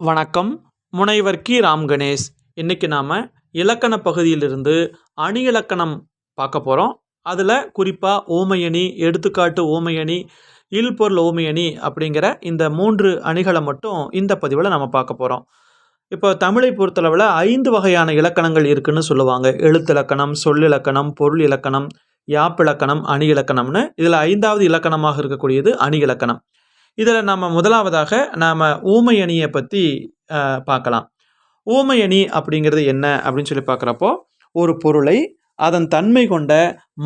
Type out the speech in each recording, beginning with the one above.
வணக்கம். முனைவர் கி. ராம் கணேஷ். இன்றைக்கி நாம் இலக்கண பகுதியிலிருந்து அணி இலக்கணம் பார்க்க போகிறோம் அதில் குறிப்பாக ஓமையணி எடுத்துக்காட்டு ஓமையணி இல்பொருள் ஓமையணி அப்படிங்கிற இந்த மூன்று அணிகளை மட்டும் இந்த பதிவில் நம்ம பார்க்க போகிறோம் இப்போ தமிழை பொறுத்தளவில் ஐந்து வகையான இலக்கணங்கள் இருக்குதுன்னு சொல்லுவாங்க. எழுத்திலக்கணம் சொல்லிலக்கணம் பொருள் இலக்கணம் யாப்பிலக்கணம் அணி இலக்கணம்னு. இதில் ஐந்தாவது இலக்கணமாக இருக்கக்கூடியது அணி இலக்கணம். இதில் நம்ம முதலாவதாக நாம் ஊமையணியை பற்றி பார்க்கலாம். ஊமையணி அப்படிங்கிறது என்ன அப்படின்னு சொல்லி பார்க்குறப்போ ஒரு பொருளை அதன் தன்மை கொண்ட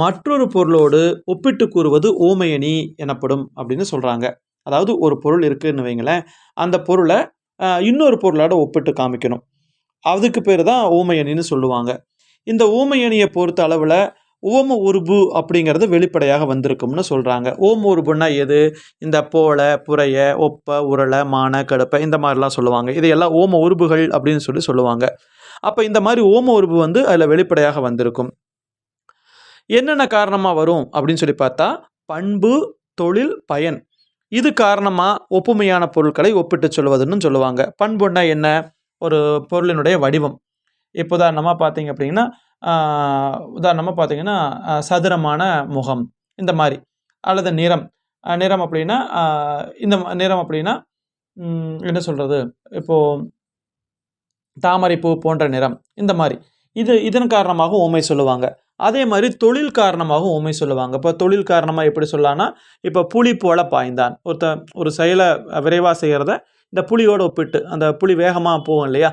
மற்றொரு பொருளோடு ஒப்பிட்டு கூறுவது ஊமையணி எனப்படும் அப்படின்னு சொல்கிறாங்க அதாவது ஒரு பொருள் இருக்குன்னு வைங்களேன் அந்த பொருளை இன்னொரு பொருளோட ஒப்பிட்டு காமிக்கணும். அதுக்கு பேர் தான் ஊமையணின்னு சொல்லுவாங்க. இந்த ஊமை அணியை பொறுத்த அளவில் ஓம உருபு அப்படிங்கிறது வெளிப்படையாக வந்திருக்கும்னு சொல்கிறாங்க ஓம உருபுன்னா எது? இந்த போல புறைய ஒப்ப உருளை மான கடுப்பை இந்த மாதிரிலாம் சொல்லுவாங்க. இதையெல்லாம் ஓம உருபுகள் அப்படின்னு சொல்லி சொல்லுவாங்க. அப்போ இந்த மாதிரி ஓம உருபு வந்து அதில் வெளிப்படையாக வந்திருக்கும். என்னென்ன காரணமாக வரும் அப்படின்னு சொல்லி பார்த்தா பண்பு தொழில் பயன். இது காரணமாக ஒப்புமையான பொருட்களை ஒப்பிட்டு சொல்வதுன்னு சொல்லுவாங்க. பண்புன்னா என்ன? ஒரு பொருளினுடைய வடிவம். இப்போ உதாரணமாக பார்த்தீங்க அப்படின்னா உதாரணமாக பார்த்தீங்கன்னா சதுரமான முகம் இந்த மாதிரி அல்லது நிறம். நிறம் அப்படின்னா இந்த நிறம் அப்படின்னா என்ன சொல்கிறது இப்போது தாமரைப்பூ போன்ற நிறம் இந்த மாதிரி. இது இதன் காரணமாக ஊமை சொல்லுவாங்க. அதே மாதிரி தொழில் காரணமாகவும் உண்மை சொல்லுவாங்க. இப்போ தொழில் காரணமாக எப்படி சொல்லலாம்னா இப்போ புலி போல பாய்ந்தான். ஒருத்த ஒரு செயலை விரைவாக செய்கிறத இந்த புலியோடு ஒப்பிட்டு அந்த புலி வேகமாக போகும் இல்லையா?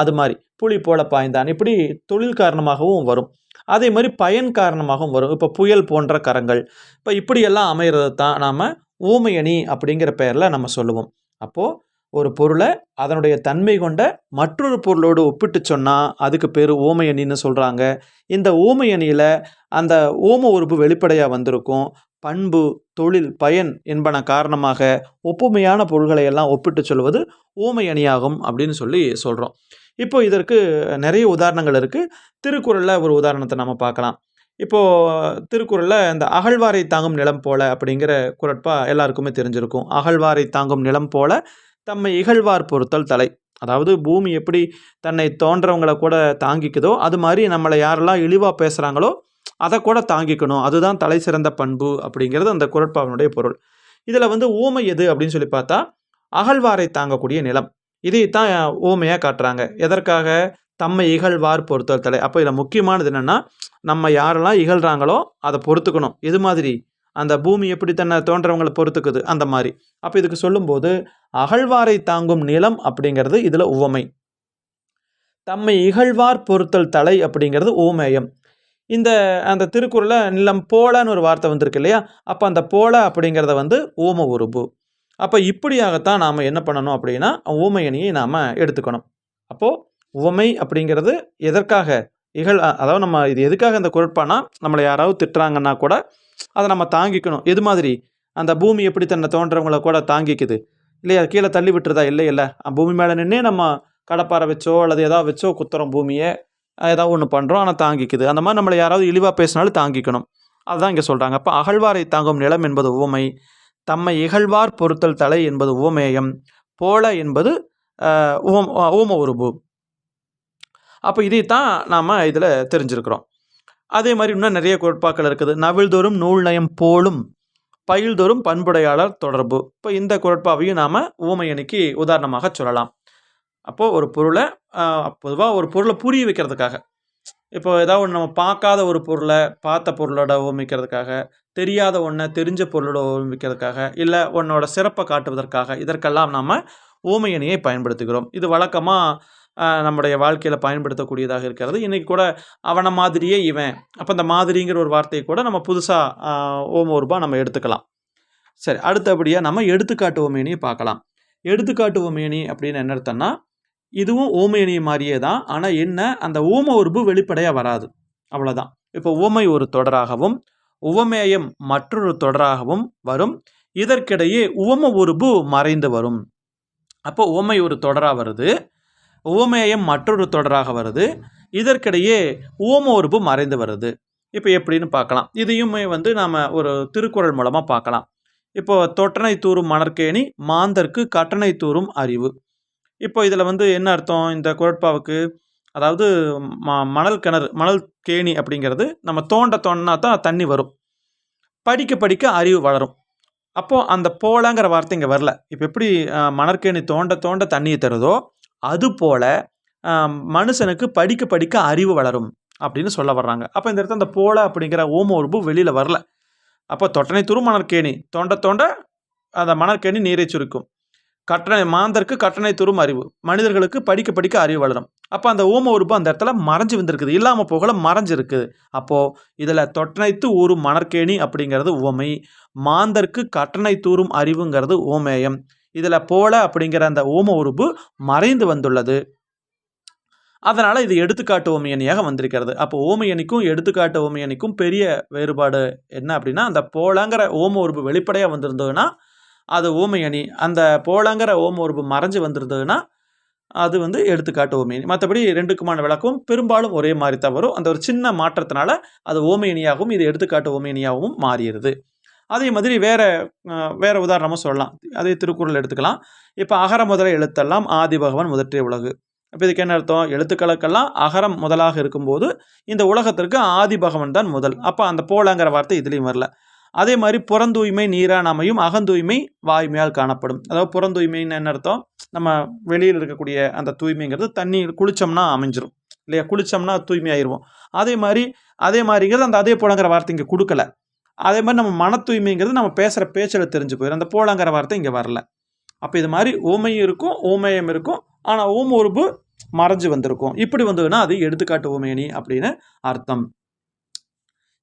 அது மாதிரி. புலி போல பாய்ந்தான். இப்படி தொழில் காரணமாகவும் வரும். அதே மாதிரி பயன் காரணமாகவும் வரும். இப்போ புயல் போன்ற கரங்கள். இப்போ இப்படியெல்லாம் அமைகிறது தான் நாம் ஊமையணி அப்படிங்கிற பெயரில் நம்ம சொல்லுவோம். அப்போது ஒரு பொருளை அதனுடைய தன்மை கொண்ட மற்றொரு பொருளோடு ஒப்பிட்டு சொன்னால் அதுக்கு பேர் ஓமையணின்னு சொல்கிறாங்க இந்த ஓமையணியில் அந்த ஓம உறுப்பு வெளிப்படையாக வந்திருக்கும். பண்பு தொழில் பயன் என்பன காரணமாக ஒப்புமையான பொருள்களை எல்லாம் ஒப்பிட்டு சொல்வது ஓமையணியாகும் அப்படின்னு சொல்லி சொல்கிறோம் இப்போ இதற்கு நிறைய உதாரணங்கள் இருக்குது திருக்குறளில் ஒரு உதாரணத்தை நம்ம பார்க்கலாம். இப்போது திருக்குறளில் இந்த அகழ்வாரை தாங்கும் நிலம் போல அப்படிங்கிற குரட்பா எல்லாருக்குமே தெரிஞ்சிருக்கும். அகழ்வாரை தாங்கும் நிலம் போல தம்மை இகழ்வார் பொறுத்தல் தலை அதாவது பூமி எப்படி தன்னை தோன்றவங்களை கூட தாங்கிக்குதோ அது மாதிரி நம்மளை யாரெல்லாம் இழிவாக பேசுகிறாங்களோ அதை கூட தாங்கிக்கணும். அதுதான் தலை சிறந்த பண்பு அப்படிங்கிறது அந்த குரட்பாவினுடைய பொருள். இதில் வந்து ஊமை எது அப்படின்னு சொல்லி பார்த்தா அகழ்வாரை தாங்கக்கூடிய நிலம். இதைத்தான் ஊமையாக காட்டுறாங்க. எதற்காக? தம்மை இகழ்வார் பொறுத்தல் தலை. அப்போ இதில் முக்கியமானது என்னென்னா நம்ம யாரெல்லாம் இகழ்கிறாங்களோ அதை பொறுத்துக்கணும். இது மாதிரி. அந்த பூமி எப்படி தன்னை தோன்றவங்களை பொறுத்துக்குது? அந்த மாதிரி. அப்போ இதுக்கு சொல்லும்போது அகழ்வாரை தாங்கும் நிலம் அப்படிங்கிறது இதில் உவமை. தம்மை இகழ்வார் பொறுத்தல் தலை அப்படிங்கிறது ஊமேயம் இந்த அந்த திருக்குறளில் நிலம் போலன்னு ஒரு வார்த்தை வந்திருக்கு இல்லையா? அப்போ அந்த போல அப்படிங்கிறத வந்து ஓம உருபு அப்போ இப்படியாகத்தான் நாம் என்ன பண்ணணும் அப்படின்னா ஓமையணியை நாம் எடுத்துக்கணும். அப்போது உவமை அப்படிங்கிறது எதற்காக இகழ் அதாவது நம்ம இது எதுக்காக இந்த குரட்பானா நம்மளை யாராவது திட்டுறாங்கன்னா கூட அதை நம்ம தாங்கிக்கணும். எது மாதிரி? அந்த பூமி எப்படி தன்னை தோன்றவங்கள கூட தாங்கிக்குது. இல்லையா? கீழே தள்ளி விட்டுறதா இல்லை இல்லை பூமி மேலே நின்னே நம்ம கடப்பாரை வச்சோ அல்லது ஏதாவது வச்சோ குத்துறோம் பூமியை. ஏதாவது ஒன்று பண்ணுறோம் ஆனால் தாங்கிக்குது. அந்த மாதிரி நம்மளை யாராவது இழிவாக பேசினாலும் தாங்கிக்கணும். அதுதான் இங்கே சொல்கிறாங்க அப்போ அகழ்வாரை தாங்கும் நிலம் என்பது உவமை தம்மை இகழ்வார் பொறுத்தல் தலை என்பது உவமேயம் போல என்பது உவம் ஊம உருபு அப்போ இதைத்தான் நாம் இதில் தெரிஞ்சிருக்கிறோம். அதே மாதிரி இன்னும் நிறைய கோட்பாக்கள் இருக்குது. நவில்தோறும் நூல் நயம் போலும் பயில்தோறும் பண்புடையாளர் தொடர்பு. இப்போ இந்த குரட்பாவையும் நாம் ஊமையணிக்கு உதாரணமாக சொல்லலாம். அப்போது ஒரு பொருளை பொதுவாக ஒரு பொருளை புரிய வைக்கிறதுக்காக. இப்போ ஏதாவது ஒன்று நம்ம பார்க்காத ஒரு பொருளை பார்த்த பொருளோட ஓமிக்கிறதுக்காக தெரியாத ஒன்றை தெரிஞ்ச பொருளோட ஓமிக்கிறதுக்காக இல்லை உன்னோட சிறப்பை காட்டுவதற்காக இதற்கெல்லாம் நாம் ஓமையணியை பயன்படுத்துகிறோம். இது வழக்கமாக நம்முடைய வாழ்க்கையில் பயன்படுத்தக்கூடியதாக இருக்கிறது. இன்றைக்கி கூட அவனை மாதிரியே இவன் அப்போ இந்த மாதிரிங்கிற ஒரு வார்த்தையை கூட நம்ம புதுசாக ஓம உருபா நம்ம எடுத்துக்கலாம். சரி அடுத்தபடியாக நம்ம எடுத்துக்காட்டு ஓமையணியை பார்க்கலாம். எடுத்துக்காட்டு ஓமையணி அப்படின்னு என்ன அர்த்தம்னா இதுவும் ஓமையணி மாதிரியே தான் ஆனால் என்ன அந்த ஊம உருபு வெளிப்படையாக வராது. அவ்வளோதான் இப்போ உவமை ஒரு தொடராகவும் உவமேயம் மற்றொரு தொடராகவும் வரும். இதற்கிடையே உவம உருபு மறைந்து வரும். அப்போ உவமை ஒரு தொடராக வருது உவமேயம் மற்றொரு தொடராக வருது. இதற்கிடையே உவம உருபு மறைந்து வருது. இப்போ எப்படின்னு பார்க்கலாம். இதையுமே வந்து நாம் ஒரு திருக்குறள் மூலமாக பார்க்கலாம். இப்போ தொட்டனை தூறும் மணற்கேணி மாந்தர்க்கு கட்டணை தூறும் அறிவு. இப்போ இதில் வந்து என்ன அர்த்தம்? இந்த குரட்பாவுக்கு அதாவது ம மணல் கிணறு மணல் கேணி அப்படிங்கிறது நம்ம தோண்ட தோண்டினா தான் தண்ணி வரும். படிக்க படிக்க அறிவு வளரும். அப்போது அந்த போலங்கிற வார்த்தை இங்கே வரல. இப்போ எப்படி மணற்கேணி தோண்ட தோண்ட தண்ணியை தருதோ அது போல் மனுஷனுக்கு படிக்க படிக்க அறிவு வளரும் அப்படின்னு சொல்ல வர்றாங்க. அப்போ இந்த இடத்துல அந்த போல அப்படிங்கிற ஓம உறுப்பு வெளியில் வரல. அப்போ தொட்டனை துரு மணற்கேணி தோண்ட தோண்ட அந்த மணற்கேணி நீரை சுருக்கும். கட்டணை மாந்தருக்கு கட்டணை துரும் அறிவு. மனிதர்களுக்கு படிக்க படிக்க அறிவு வளரும். அப்போ அந்த ஓம உறுப்பு அந்த இடத்துல மறைஞ்சு வந்திருக்குது இல்லாமல் போகல மறைஞ்சிருக்குது. அப்போது இதில் தொட்டனைத்து ஊறும் மணற்கேணி அப்படிங்கிறது உவமை. மாந்தருக்கு கட்டணை தூறும் அறிவுங்கிறது ஓமேயம். இதில் போல அப்படிங்கிற அந்த ஓம உறுப்பு மறைந்து வந்துள்ளது. அதனால் இது எடுத்துக்காட்டு ஓமையணியாக வந்திருக்கிறது. அப்போ ஓமையணிக்கும் எடுத்துக்காட்டு ஓமையணிக்கும் பெரிய வேறுபாடு என்ன அப்படின்னா அந்த போலங்கிற ஓம உறுப்பு வெளிப்படையாக வந்திருந்ததுன்னா அது ஓமையணி அந்த போலங்கிற ஓம உறுப்பு மறைஞ்சு வந்திருந்ததுன்னா அது வந்து எடுத்துக்காட்டு ஓமையணி மற்றபடி ரெண்டுக்குமான விளக்கமும் பெரும்பாலும் ஒரே மாதிரி தான் வரும். அந்த ஒரு சின்ன மாற்றத்தினால அது ஓமையணியாகவும் இது எடுத்துக்காட்டு ஓமையணியாகவும் மாறிடுது. அதே மாதிரி வேற வேறு வேற உதாரணமும் சொல்லலாம். அதே திருக்குறள் எடுத்துக்கலாம். இப்போ அகர முதல எழுத்தெல்லாம் ஆதி பகவான் முதற்றே உலகு. இப்போ இதுக்கு என்ன அர்த்தம்? எழுத்துக்களுக்கெல்லாம் அகரம் முதலாக இருக்கும்போது இந்த உலகத்திற்கு ஆதி பகவன் தான் முதல். அப்போ அந்த போலங்கிற வார்த்தை இதுலேயும் வரல. அதே மாதிரி புறந்தூய்மை நீரானமையும் அகந்தூய்மை வாய்மையால் காணப்படும். அதாவது புறந்தூய்மைன்னு என்ன அர்த்தம்? நம்ம வெளியில் இருக்கக்கூடிய அந்த தூய்மைங்கிறது தண்ணி குளிச்சோம்னா அமைஞ்சிரும். இல்லையா? குளிச்சோம்னா தூய்மையாயிருவோம். அதே மாதிரி அதே மாதிரிங்கிறது அந்த அதே போலங்கிற வார்த்தை இங்கே கொடுக்கல. அதே மாதிரி நம்ம மன தூய்மைங்கிறது நம்ம பேசுகிற பேச்சில் தெரிஞ்சு போயிடும் அந்த போலங்கிற வார்த்தை இங்கே வரல. அப்போ இது மாதிரி ஓமையும் இருக்கும் ஓமயம் இருக்கும். ஆனால் ஓம உருபு மறைஞ்சு வந்திருக்கும். இப்படி வந்ததுன்னா அது எடுத்துக்காட்டு ஓமையணி அப்படின்னு அர்த்தம்.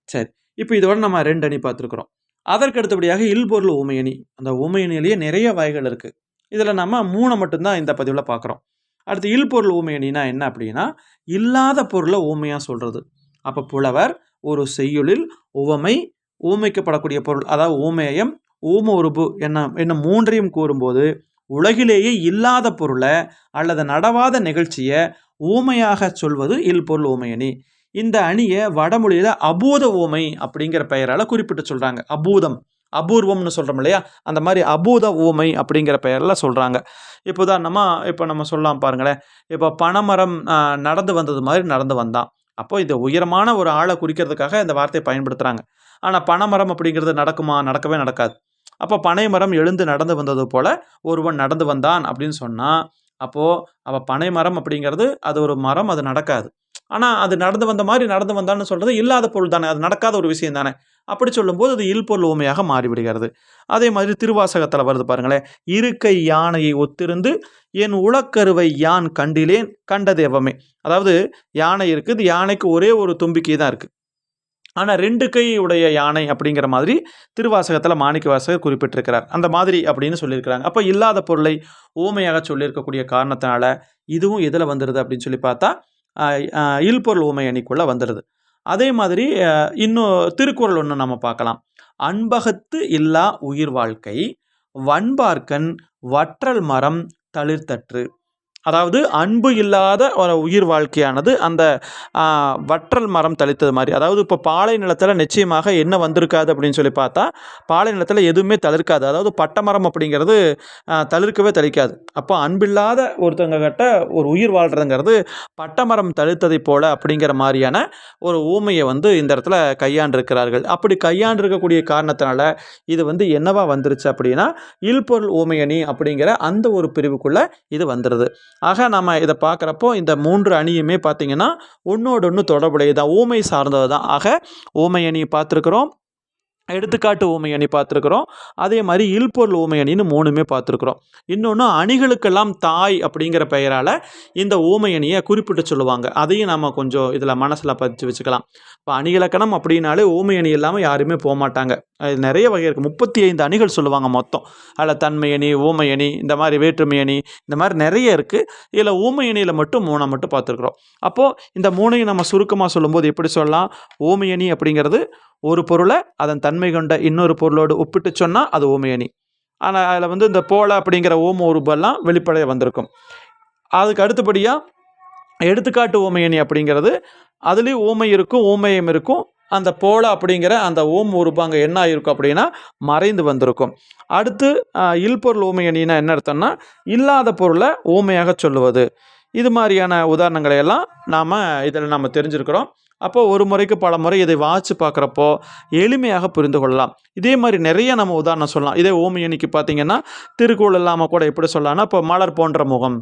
சரி. இப்போ இதோட நம்ம ரெண்டு அணி பார்த்துருக்குறோம். அதற்கு அடுத்தபடியாக இல்பொருள் உமையணி அந்த உமையணிலேயே நிறைய வகைகள் இருக்குது இதில் நம்ம மூணை மட்டும்தான் இந்த பதிவில் பார்க்குறோம். அடுத்து இல்பொருள் ஓமையணினா என்ன அப்படின்னா இல்லாத பொருளை ஓமையாக சொல்கிறது அப்போ புலவர் ஒரு செய்யுளில் உவமை ஊமைக்கப்படக்கூடிய பொருள் அதாவது ஊமேயம் ஊம உருபு என்ன என்ன மூன்றையும் கூறும்போது உலகிலேயே இல்லாத பொருளை அல்லது நடவாத நிகழ்ச்சியை ஊமையாக சொல்வது இல்பொருள் ஊமையணி இந்த அணியை வடமொழியில் அபூத ஊமை அப்படிங்கிற பெயரால் குறிப்பிட்டு சொல்கிறாங்க அபூதம் அபூர்வம்னு சொல்கிறோம் இல்லையா? அந்த மாதிரி அபூத ஊமை அப்படிங்கிற பெயரில் சொல்கிறாங்க இப்போ உதாரணமாக இப்போ நம்ம சொல்லலாம் பாருங்களேன். இப்போ பனைமரம் நடந்து வந்தது மாதிரி நடந்து வந்தான். அப்போ இது உயரமான ஒரு ஆளை குறிக்கிறதுக்காக இந்த வார்த்தையை பயன்படுத்துகிறாங்க ஆனால் பனைமரம் அப்படிங்கிறது நடக்குமா? நடக்கவே நடக்காது. அப்போ பனை மரம் எழுந்து நடந்து வந்தது போல் ஒருவன் நடந்து வந்தான் அப்படின்னு சொன்னால் அப்போது அவள் பனை மரம் அப்படிங்கிறது அது ஒரு மரம் அது நடக்காது. ஆனால் அது நடந்து வந்த மாதிரி நடந்து வந்தான்னு சொல்கிறது இல்லாத பொருள் தானே அது நடக்காத ஒரு விஷயம் தானே. அப்படி சொல்லும்போது அது இல்பொருள் உண்மையாக மாறிவிடுகிறது. அதே மாதிரி திருவாசகத்தில் வருது பாருங்களேன் இருக்கை யானையை ஒத்திருந்து என் உளக்கருவை யான் கண்டிலேன் கண்ட தேவமே அதாவது யானை இருக்குது யானைக்கு ஒரே ஒரு தும்பிக்கை தான் இருக்குது ஆனால் ரெண்டு கை உடைய யானை அப்படிங்கிற மாதிரி திருவாசகத்தில் மாணிக்க வாசகர் குறிப்பிட்டிருக்கிறார். அந்த மாதிரி அப்படின்னு சொல்லியிருக்கிறாங்க. அப்போ இல்லாத பொருளை ஊமையாக சொல்லியிருக்கக்கூடிய காரணத்தினால இதுவும் எதில் வந்துடுது அப்படின்னு சொல்லி பார்த்தா இல்பொருள் உமை அணிக்குள்ளே வந்துடுது அதே மாதிரி இன்னும் திருக்குறள் ஒன்று நம்ம பார்க்கலாம். அன்பகத்து இல்லா உயிர் வாழ்க்கை வன்பார்க்கன் வற்றல் மரம் தளிர்த்தற்று அதாவது அன்பு இல்லாத ஒரு உயிர் வாழ்க்கையானது அந்த வற்றல் மரம் தளித்தது மாதிரி. அதாவது இப்போ பாலை நிலத்தில் நிச்சயமாக என்ன வந்திருக்காது அப்படின்னு சொல்லி பார்த்தா பாலை நிலத்தில் எதுவுமே தளிர்க்காது. அதாவது பட்டமரம் அப்படிங்கிறது தளிர்க்கவே தளிக்காது. அப்போ அன்பில்லாத ஒருத்தவங்க கிட்ட ஒரு உயிர் வாழ்கிறதுங்கிறது பட்டமரம் தளிர்த்ததை போல அப்படிங்கிற மாதிரியான ஒரு ஊமையை வந்து இந்த இடத்துல கையாண்டிருக்கிறார்கள். அப்படி கையாண்டிருக்கக்கூடிய காரணத்தினால இது வந்து என்னவா வந்துருச்சு அப்படின்னா இல்பொருள் ஊமையணி அப்படிங்கிற அந்த ஒரு பிரிவுக்குள்ளே இது வந்துடுது ஆக நம்ம இதை பார்க்குறப்போ இந்த மூன்று அணியுமே பார்த்திங்கன்னா ஒன்றோடு ஒன்று தொடர்புடையது தான் ஊமை சார்ந்தது தான் ஆக ஊமை அணி பார்த்துருக்குறோம். எடுத்துக்காட்டு ஊமை அணி பார்த்துருக்குறோம். அதே மாதிரி இல்பொருள் ஊமை அணின்னு மூணுமே பார்த்துருக்குறோம். இன்னொன்று அணிகளுக்கெல்லாம் தாய் அப்படிங்கிற பெயரால் இந்த ஊமை அணியை குறிப்பிட்டு சொல்லுவாங்க. அதையும் நம்ம கொஞ்சம் இதில் மனசில் பதிச்சு வச்சுக்கலாம். இப்போ அணிகலக்கணம் அப்படின்னாலே ஊமை அணி இல்லாமல் யாருமே போக மாட்டாங்க. அது நிறைய வகை இருக்குது முப்பத்தி ஐந்து அணிகள் சொல்லுவாங்க மொத்தம். அதில் தன்மை அணி அணி இந்த மாதிரி வேற்றுமை அணி இந்த மாதிரி நிறைய இருக்குது இதில் ஊமை அணியில் மட்டும் மூணை மட்டும் பார்த்துருக்குறோம். அப்போது இந்த மூணையும் நம்ம சுருக்கமாக சொல்லும்போது எப்படி சொல்லலாம்? ஊமை அணி அப்படிங்கிறது ஒரு பொருளை அதன் தன்மை கொண்ட இன்னொரு பொருளோடு ஒப்பிட்டு சொன்னால் அது ஓமையணி. ஆனால் அதில் வந்து இந்த போல அப்படிங்கிற ஓம உருபெல்லாம் வெளிப்படையாக வந்திருக்கும். அதுக்கு அடுத்தபடியாக எடுத்துக்காட்டு ஓமையணி அப்படிங்கிறது அதுலேயும் ஓமை இருக்கும் ஓமயம் இருக்கும். அந்த போல அப்படிங்கிற அந்த ஓம் உறுப்பு அங்கே என்ன ஆகிருக்கும் அப்படின்னா மறைந்து வந்திருக்கும். அடுத்து இல்பொருள் ஓமையணின்னா என்ன அர்த்தம்னா இல்லாத பொருளை ஓமையாக சொல்லுவது. இது மாதிரியான உதாரணங்களை எல்லாம் நாம் இதில் நாம் தெரிஞ்சிருக்கிறோம். அப்போ ஒரு முறைக்கு பல முறை இதை வாசித்து பார்க்குறப்போ எளிமையாக புரிந்து கொள்ளலாம். இதே மாதிரி நிறைய நம்ம உதாரணம் சொல்லலாம். இதே ஓமியனிக்கு பார்த்தீங்கன்னா திருக்குறள் இல்லாமல் கூட எப்படி சொல்லலாம்னா இப்போ மலர் போன்ற முகம்.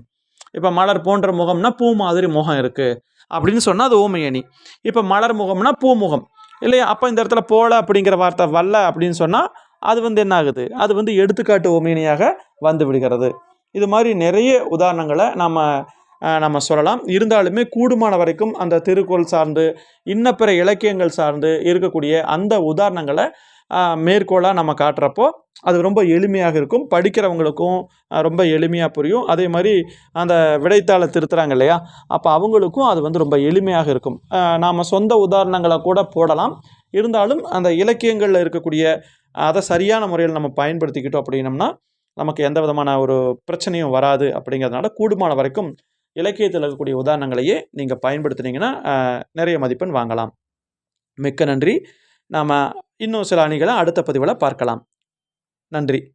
இப்போ மலர் போன்ற முகம்னா பூ மாதிரி முகம் இருக்குது அப்படின்னு சொன்னால் அது ஓமையணி இப்போ மலர் முகம்னா பூமுகம் இல்லையா? அப்போ இந்த இடத்துல போல அப்படிங்கிற வார்த்தை வல்ல அப்படின்னு சொன்னால் அது வந்து என்ன ஆகுது? அது வந்து எடுத்துக்காட்டு ஓமையணியாக வந்து விடுகிறது. இது மாதிரி நிறைய உதாரணங்களை நம்ம நம்ம சொல்லலாம். இருந்தாலுமே கூடுமான வரைக்கும் அந்த திருக்குறள் சார்ந்து இன்ன பிற இலக்கியங்கள் சார்ந்து இருக்கக்கூடிய அந்த உதாரணங்களை மேற்கோளாக நம்ம காட்டுறப்போ அது ரொம்ப எளிமையாக இருக்கும். படிக்கிறவங்களுக்கும் ரொம்ப எளிமையாக புரியும். அதே மாதிரி அந்த விடைத்தாளை திருத்துறாங்க இல்லையா? அப்போ அவங்களுக்கும் அது வந்து ரொம்ப எளிமையாக இருக்கும். நாம் சொந்த உதாரணங்களை கூட போடலாம். இருந்தாலும் அந்த இலக்கியங்களில் இருக்கக்கூடிய அதை சரியான முறையில் நம்ம பயன்படுத்திக்கிட்டோம் அப்படின்னம்னா நமக்கு எந்த விதமான ஒரு பிரச்சனையும் வராது அப்படிங்கிறதுனால கூடுமான வரைக்கும் இலக்கியத்தில் இருக்கக்கூடிய உதாரணங்களையே நீங்கள் பயன்படுத்துனீங்கன்னா நிறைய மதிப்பெண் வாங்கலாம். மிக்க நன்றி. நாம் இன்னும் சில அணிகளை அடுத்த பதிவில் பார்க்கலாம். நன்றி.